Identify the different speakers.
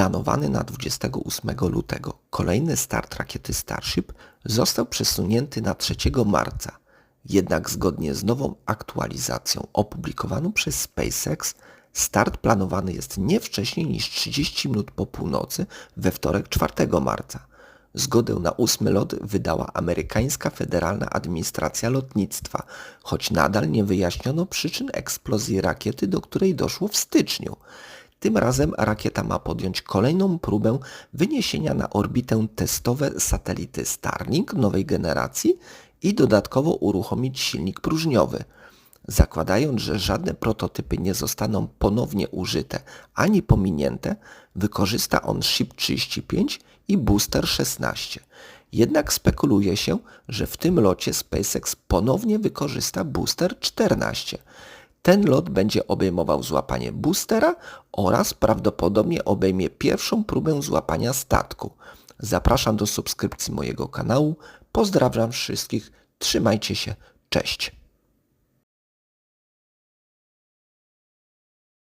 Speaker 1: planowany na 28 lutego. Kolejny start rakiety Starship został przesunięty na 3 marca. Jednak zgodnie z nową aktualizacją opublikowaną przez SpaceX, start planowany jest nie wcześniej niż 30 minut po północy we wtorek 4 marca. Zgodę na ósmy lot wydała amerykańska Federalna Administracja Lotnictwa, choć nadal nie wyjaśniono przyczyn eksplozji rakiety, do której doszło w styczniu. Tym razem rakieta ma podjąć kolejną próbę wyniesienia na orbitę testowe satelity Starlink nowej generacji i dodatkowo uruchomić silnik próżniowy. Zakładając, że żadne prototypy nie zostaną ponownie użyte ani pominięte, wykorzysta on SHIP 35 i Booster 16. Jednak spekuluje się, że w tym locie SpaceX ponownie wykorzysta Booster 14. Ten lot będzie obejmował złapanie boostera oraz prawdopodobnie obejmie pierwszą próbę złapania statku. Zapraszam do subskrypcji mojego kanału. Pozdrawiam wszystkich. Trzymajcie się. Cześć.